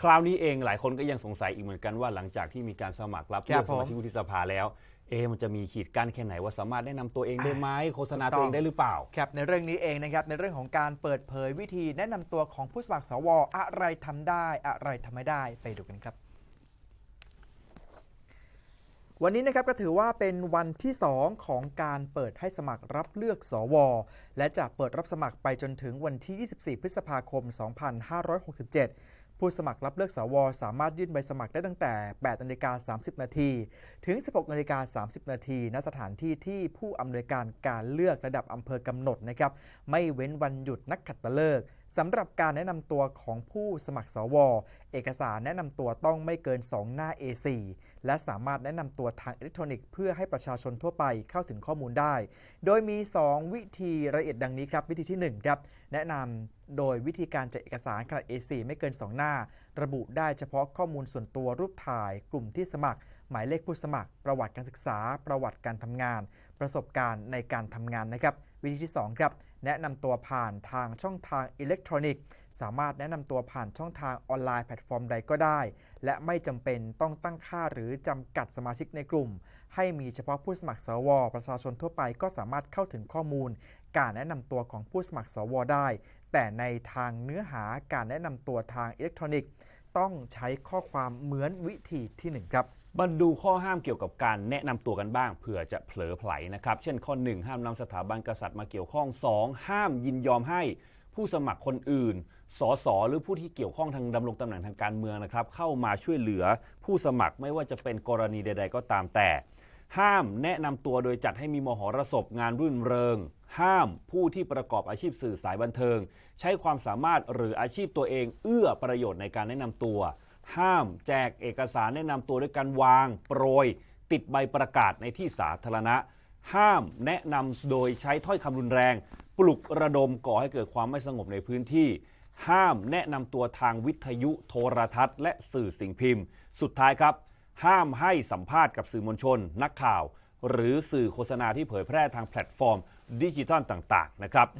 คราวนี้เองหลายคนก็ยังสงสัยอีกเหมือนกันว่าหลังจากที่มีการสมัครรับคเลืรัอบกสมาชิกผมวุฒิสภาแล้วเอะมันจะมีขีดกั้นแค่ไหนว่าสามารถแนะนำตัวเองได้ไหมโฆษณาถูกต้องตัวเองได้หรือเปล่า ครับในเรื่องนี้เองนะครับในเรื่องของการเปิดเผยวิธีแนะนำตัวของผู้สมัครสวอะไรทำได้ อะไรทำไม่ได้ไปดูกันครับ วันนี้นะครับก็ถือว่าเป็นวันที่ 2 ของการเปิดให้สมัครรับเลือกสว และจะเปิดรับสมัครไปจนถึงวันที่ 24 พฤษภาคม 2567 ผู้สมัครรับเลือกสว สามารถยื่นใบสมัครได้ตั้งแต่ 8นาฬิกา30 นาที ถึง 16นาฬิกา30 นาทีณสถานที่ที่ผู้อำนวยการการเลือกระดับอำเภอกำหนดนะครับ ไม่เว้นวันหยุดนักขัตฤกษ์สำหรับการแนะนำตัวของผู้สมัครสว เอกสารแนะนำตัวต้องไม่เกิน 2 หน้า A4 และสามารถแนะนำตัวทางอิเล็กทรอนิกส์เพื่อให้ประชาชนทั่วไปเข้าถึงข้อมูลได้ โดยมี 2 วิธีละเอียดดังนี้ครับ วิธีที่ 1 ครับ แนะนำโดยวิธีการจัดเอกสารขนาด A4 ไม่เกิน 2 หน้า ระบุได้เฉพาะข้อมูลส่วนตัวรูปถ่าย กลุ่มที่สมัคร หมายเลขผู้สมัคร ประวัติการศึกษา ประวัติการทำงาน ประสบการณ์ในการทำงานนะครับ วิธีที่ 2 ครับ แนะนำตัวผ่านทางช่องทางอิเล็กทรอนิกส์ สามารถแนะนำตัวผ่านช่องทางออนไลน์แพลตฟอร์มใดก็ได้ และไม่จำเป็นต้องตั้งค่าหรือจำกัดสมาชิกในกลุ่ม ให้มีเฉพาะผู้สมัครสว ประชาชนทั่วไปก็สามารถเข้าถึงข้อมูล การแนะนำตัวของผู้สมัครสวได้ แต่ในทางเนื้อหาการแนะนำตัวทางอิเล็กทรอนิกส์ ต้องใช้ข้อความเหมือนวิธีที่หนึ่งครับ มาดูข้อห้ามเกี่ยวกับการแนะนำตัวกันบ้างเผื่อจะเผลอไผลนะครับ เช่นข้อ 1 ห้ามนำสถาบันกษัตริย์มาเกี่ยวข้อง 2 ห้ามยินยอมให้ผู้สมัครคนอื่น สสหรือผู้ที่เกี่ยวข้องทางดำรงตำแหน่งทางการเมืองนะครับ เข้ามาช่วยเหลือผู้สมัครไม่ว่าจะเป็นกรณีใด ๆ ก็ตามแต่ ห้ามแนะนำตัวโดยจัดให้มีมหรสพงานรื่นเริง ห้ามผู้ที่ประกอบอาชีพสื่อสายบันเทิง ใช้ความสามารถหรืออาชีพตัวเอง เอื้อประโยชน์ในการแนะนำตัว ห้ามแจกเอกสารแนะนำตัวด้วยการวาง โปรย ติดใบประกาศในที่สาธารณะ ห้ามแนะนำโดยใช้ถ้อยคำรุนแรง ปลุกระดมก่อให้เกิดความไม่สงบในพื้นที่ ห้ามแนะนำตัวทางวิทยุโทรทัศน์ และสื่อสิ่งพิมพ์ สุดท้ายครับ ห้ามให้สัมภาษณ์กับสื่อมวลชน นักข่าว หรือสื่อโฆษณาที่เผยแพร่ทางแพลตฟอร์มดิจิทัลต่าง ๆ นะครับ